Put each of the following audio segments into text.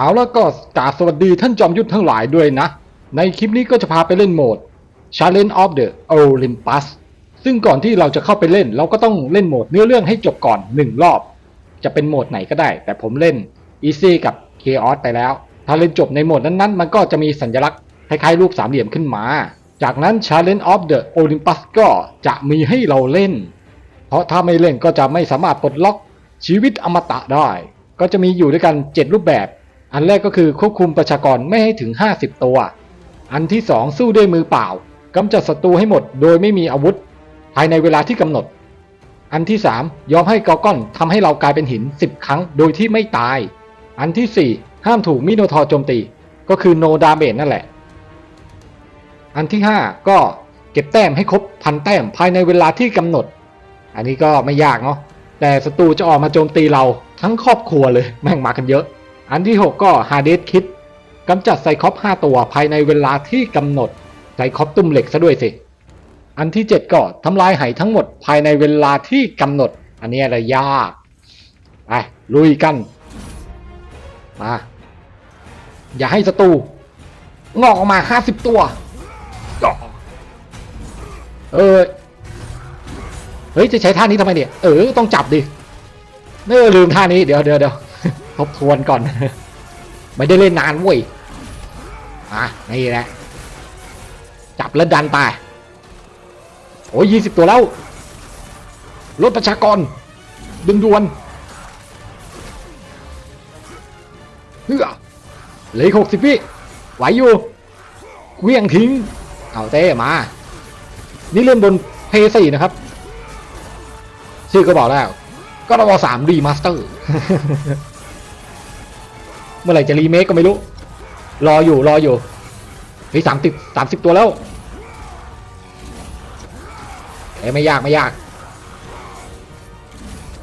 เอาแล้วก็กราบสวัสดีท่านจอมยุทธทั้งหลายด้วยนะ ในคลิปนี้ก็จะพาไปเล่นโหมด Challenge of the Olympus ซึ่งก่อนที่เราจะเข้าไปเล่น เราก็ต้องเล่นโหมดเนื้อเรื่องให้จบก่อนหนึ่งรอบ จะเป็นโหมดไหนก็ได้ แต่ผมเล่น Easy กับ Chaos ไปแล้ว ถ้าเล่นจบในโหมดนั้นๆ มันก็จะมีสัญลักษณ์คล้ายๆรูปสามเหลี่ยมขึ้นมา จากนั้น Challenge of the Olympus ก็จะมีให้เราเล่น เพราะถ้าไม่เล่นก็จะไม่สามารถปลดล็อกชีวิตอมตะได้ ก็จะมีอยู่ด้วยกัน 7 รูปแบบ อันแรกก็คือควบคุมประชากรไม่ให้ถึง 50 ตัว อันที่ 2 สู้ด้วยมือเปล่ากำจัดศัตรูให้หมดโดยไม่มีอาวุธ ภายในเวลาที่กำหนด อันที่ 3 ยอมให้กอก้อนทำให้เรากลายเป็นหิน 10 ครั้งโดยที่ไม่ตาย อันทีสี่4 ห้ามถูกมิโนทอร์โจมตี ก็คือโนดาเมจนั่นแหละ อันที่ 5 ก็เก็บแต้มให้ครบพันแต้มภายในเวลาที่กำหนด อันนี้ก็ไม่ยากเนาะแต่ศัตรูจะออกมาโจมตีเราทั้งครอบครัวเลยแม่งมากันเยอะ อันที่ 6 ก็ฮาเดสคิดกำจัดไซคอป5ตัวภายในเวลาที่กำหนดไซคอปตุ้มเหล็กซะด้วยสิ อันที่ 7 ก็ทำลายไหทั้งหมดภายในเวลาที่กำหนด อันนี้อะไรยากไปลุยกันมาอย่าให้ศัตรูงอกออกมา 50 ตัวเออเฮ้ย จะใช้ท่านี้ทำไมเนี่ย เออ ต้องจับดิเออลืมท่านี้ เดี๋ยวเดี๋ยวเดี๋ยว ทบทวนก่อน ไม่ได้เล่นนานเว้ยอะนี่แหละ จับแล้วดันไปโอ้ยยี่สิบตัวแล้วลดประชากร ดึงดวนเฮ้ยเหลือหกสิบวิไหวอยู่เวี้ยงทิ้ง เอาเต้มา นี่เล่นบนเพย์สี่นะครับ ชื่อก็บอกแล้ว ก็รอสามรีมาสเตอร์ มื่อไหร่จะรีเมคก็ไม่รู้ รออยู่รออยู่เฮ้ยสามสิบสามสิบตัวแล้วเอ้ยไม่ยากไม่ยาก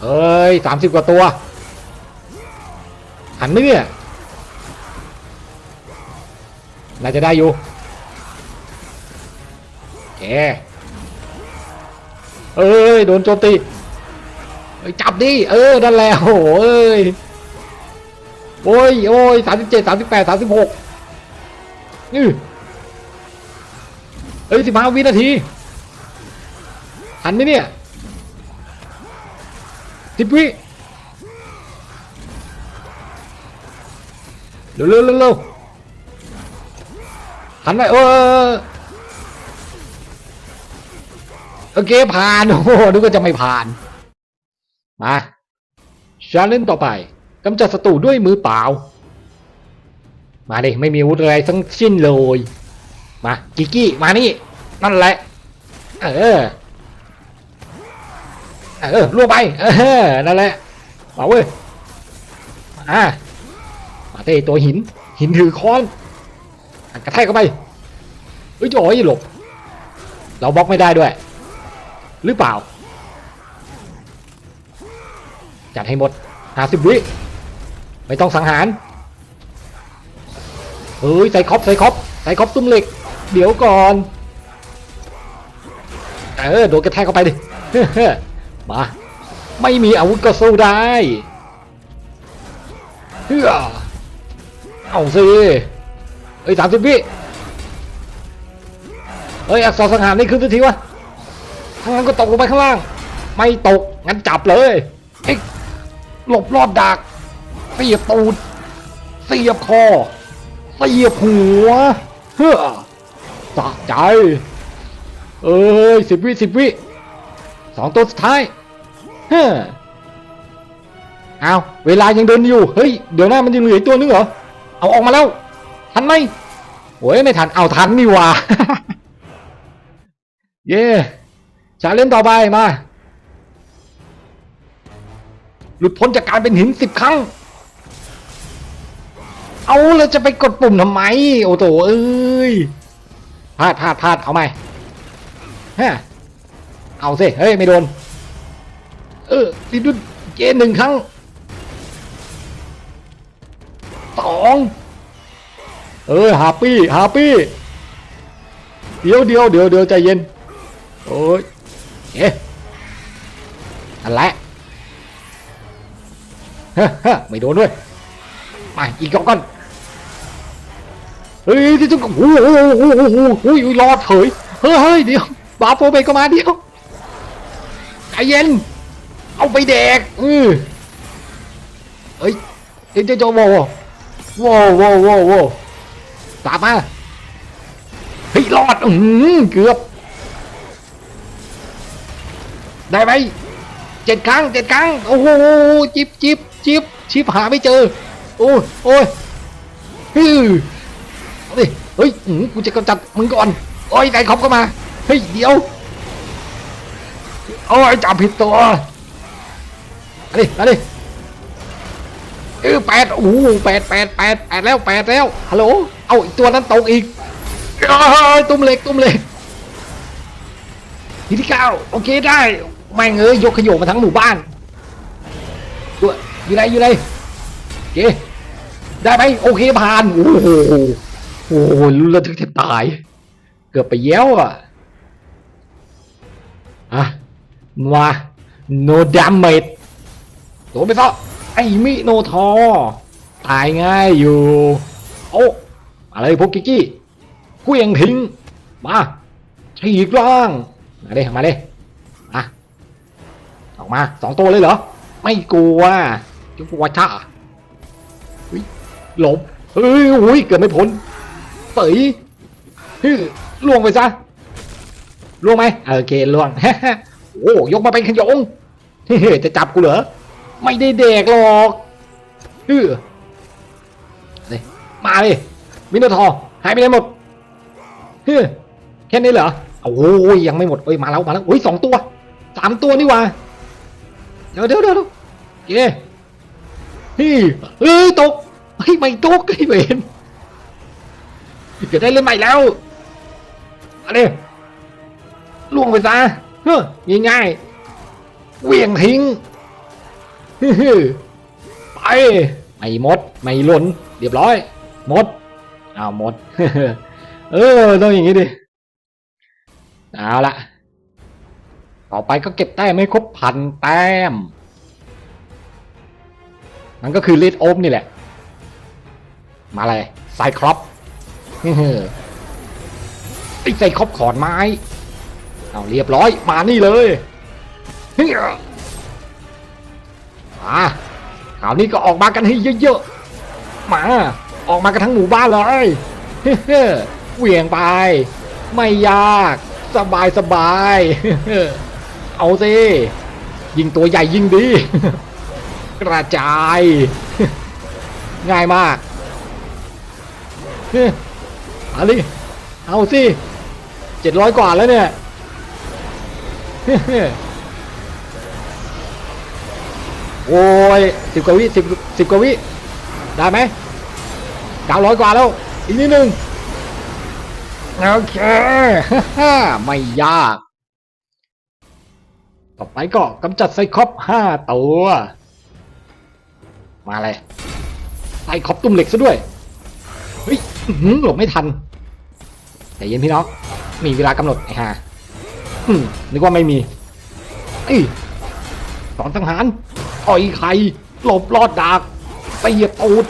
เอ้ยสามสิบกว่าตัว หันไหมเนี่ยน่าจะได้อยู่โอเคเอ้ย โดนโจมตีจับดิ เออ นั่นแหละโอ้ย โอ้ยโอ้ยสามสิบเจ็ดสามสิบแปดสามสิบหกนี่เอ้ยสิบห้าวินาทีหันไหมเนี่ยสิบวิเร็วเร็วเร็วหันไปเออโอเคผ่านโอ้โหนึกว่าจะไม่ผ่านมาชาเลนต่อไป กำจัดศัตรูด้วยมือเปล่า มาดิไม่มีอาวุธอะไรทั้งสิ้นเลย มากิกกี้มานี่นั่นแหละ เออ เออล่วงไป เออ นั่นแหละเอาเว้ยอ่ามาเต้ตัวหิน หินถือค้อนกระแทกเข้าไปเฮ้ยโอ้ยหลบ เราบล็อกไม่ได้ด้วย หรือเปล่า จัดให้หมดห้าสิบวิ ไม่ต้องสังหารเฮ้ยใส่ครบใส่ครบใส่ครบตุ้มเหล็ก เดี๋ยวก่อน เออโดนกระแทกเข้าไปดิ มา ไม่มีอาวุธก็สู้ได้เฮ้ยเอาสิเอ้ยสามสิบวิเฮ้ยอักษรสังหารนี่ขึ้นสักทีวะข้างล่างก็ตกลงไปข้างล่าง ไม่ตกงั้นจับเลยเอ็กหลบรอดดัก สียบตูด เสียบคอ เสียบหัว เฮ้อสะใจ เอ้ยสิบวิสิบวิสองตัวสุดท้ายเฮ้อเอาเวลายังเดินอยู่ เฮ้ย เดี๋ยวหน้ามันยังเหลืออีกตัวนึงเหรอ เอาออกมาแล้ว ทันไหมโอ้ยไม่ทัน เอาทันนี่ว่าเย่ชาเลนจ์ต่อไปมา หลุดพ้นจากการเป็นหินสิบครั้ง เอาแล้วจะไปกดปุ่มทำไม โอ้โถเอ้ยพลาดพลาดพลาดเอาไหมฮะเอาสิเฮ้ยไม่โดน เออดิดุดเจนหนึ่งครั้งสองเออฮาปี้ฮาปี้เดี๋ยวเดี๋ยวเดี๋ยวเดี๋ยวใจเย็นโอ้ยเอ๊ะอันแหละฮะฮะไม่โดนด้วยมาอีกก้อน เฮ้ยที่จุกโอ้โหโอ้โหโอ้โหโอ้โหรอดเฉยเฮ้ยเฮ้ยเดี๋ยวบาโฟเบก็มาเดี๋ยวใจเย็น เอาไปแดกอือเฮ้ยเอ็นเจโจโวโวโวโวโวตามมาเฮ้ยรอดอือเกือบ ได้ไหมเจ็ดครั้งเจ็ดครั้งโอ้โหจิบจิบจิบชิบหาไม่เจอ โอ้ยโอ้ยฮึ เอาดิเฮ้ยอื้อกูจะกำจัดมึงก่อนโอ้ยไก่คอมก็มาเฮ้ยเดี๋ยวโอ้ยจับผิดตัวเอาดิเอาดิเออแปดโอ้โหแปดแปดแปดแปดแล้วแปดแล้วฮัลโหลเอาอีกตัวนั้นตกอีกอตุ้มเหล็กตุ้มเหล็กทีที่เก้าโอเคได้แม่งเอ้ยยกขยโยมาทั้งหมู่บ้านด้วยอยู่ไหนอยู่ไหนโอเคได้ไหมโอเคผ่านโอ้โห โอ้โหลุ้นระทึกแทบตาย เกือบไปแย้วอะอะมา โนดามเมดโดนไปซะไอ้มิโนทอ ตายง่ายอยู่ โอ้อะไรพวกกิกกี้เควียงทิ้ง มาฉีกล่าง มาเลยมาเลยอะออกมาสองตัวเลยเหรอ ไม่กลัวจุกวัชชาหลบเฮ้ยโอ้ยเกิดไม่พ้น เต๋ยฮึล่วงไปซะล่วงไหมโอเคล่วงโอ้ยกมาเป็นขยงเฮ้จะจับกูเหรอไม่ได้เด็กหรอกฮึเลยมาเลยมินโนทอร์หายไปไหนหมดฮึแค่นี้เหรอโอ้ยยังไม่หมดเอ้ยมาแล้วมาแล้วโอ้ยสองตัวสามตัวนี่ว่าเดี๋ยวเดี๋ยวเดี๋ยวโอเคเฮ้ยเฮ้ยตกเฮ้ยไม่ตกไอ้เวน จะได้เล่นใหม่แล้วอะไรล่วงไปซะเฮ้ยง่ายๆเวียงทิ้งฮึ่ยๆไปไม่หมดไม่หล่นเรียบร้อยหมดเอาหมด เออต้องอย่างนี้ดิเอาละต่อไปก็เก็บแต้มให้ครบพันแต้มมันก็คือเลดโอมนี่แหละ มาเลยไซครอป ไอ้ไซครอปขอนไม้ เอาเรียบร้อย มานี่เลยเฮ้ยมาคราวนี้ก็ออกมากันให้เยอะๆ มา ออกมากันทั้งหมู่บ้านเลยเฮ้ยเหวี่ยงไป ไม่ยาก สบายสบายเอาสิยิงตัวใหญ่ยิงดี กระจาย ง่ายมาก เอาดิเอาสิเจ็ดร้อยกว่าแล้วเนี่ยโอ้ยสิบกว่าวิสิบสิบกว่าวิได้ไหมเก้าร้อยกว่าแล้ว อีกนิดนึงโอเคไม่ยาก ต่อไปก็กำจัดไซคอปห้าตัว มาเลยไซคอปตุ้มเหล็กซะด้วย เฮ้ย หลบไม่ทันแต่เย็นพี่น้องมีเวลากำหนดไอ้ห่าอืมนึกว่าไม่มีเอ้ยสอนสังหารต่อยไข่หลบรอดดากเสียบตูด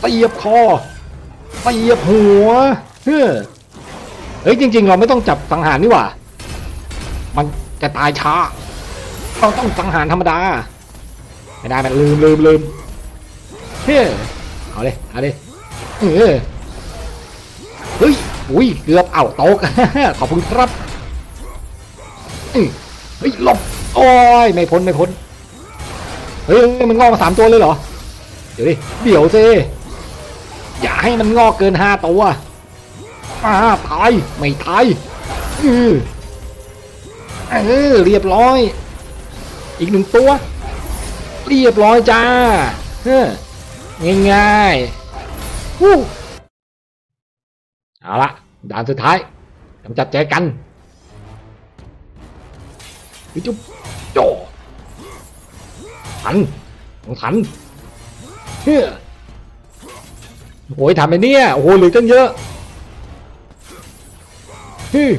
เสียบคอเสียบหัวเฮ้อเฮ้ยจริง ๆ เราไม่ต้องจับสังหารนี่หว่า มันจะตายช้าเราต้องสังหารธรรมดา ไม่ได้มันลืมลืมลืมเฮ้ยเอาเลยเอาเลยเออ เฮ้ยอุ้ยเกือบเอาตกขอบคุณครับอื้อเฮ้ยหลบโอ้ยไม่พ้นไม่พ้นเฮ้ยมันงอกมาสามตัวเลยเหรอ เดี๋ยวดิเดี๋ยวสิอย่าให้มันงอกเกินห้าตัวมาตายไม่ตายเออเออเรียบร้อย อีกหนึ่งตัว เรียบร้อยจ้าเออง่ายๆ เอาละด่านสุดท้ายกำจัดแจกันวิจุ๊บโจทันต้องทันเฮ้ยโอ้ยทำไปเนี่ยโอ้โหเหลือตั้งเยอะเฮ้ย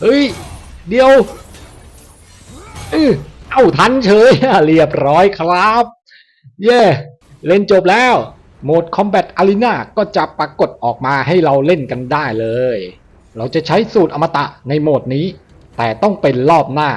เฮ้ยเดียวเออเอ้าทันเฉยเรียบร้อยครับ เย่เล่นจบแล้ว โหมด Combat Arena ก็จะปรากฏออกมาให้เราเล่นกันได้เลย เราจะใช้สูตรอมตะในโหมดนี้ แต่ต้องเป็นรอบหน้า